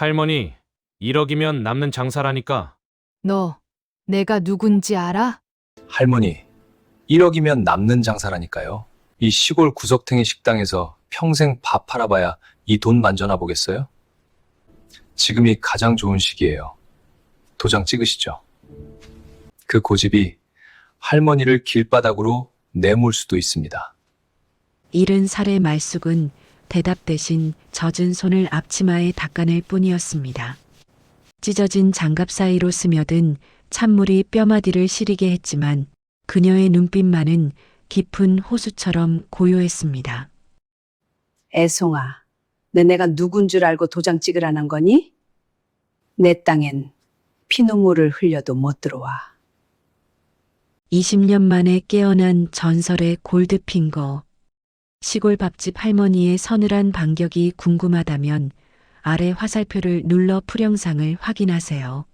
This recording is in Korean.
할머니, 1억이면 남는 장사라니까. 너 내가 누군지 알아? 할머니, 1억이면 남는 장사라니까요. 이 시골 구석탱이 식당에서 평생 밥 팔아봐야 이 돈 만져나 보겠어요? 지금이 가장 좋은 시기예요. 도장 찍으시죠. 그 고집이 할머니를 길바닥으로 내몰 수도 있습니다. 일은 살의 말숙은 대답 대신 젖은 손을 앞치마에 닦아낼 뿐이었습니다. 찢어진 장갑 사이로 스며든 찬물이 뼈마디를 시리게 했지만 그녀의 눈빛만은 깊은 호수처럼 고요했습니다. 애송아, 너 내가 누군 줄 알고 도장 찍으라는 거니? 내 땅엔 피눈물을 흘려도 못 들어와. 20년 만에 깨어난 전설의 골드핑거. 시골 밥집 할머니의 서늘한 반격이 궁금하다면 아래 화살표를 눌러 풀영상을 확인하세요.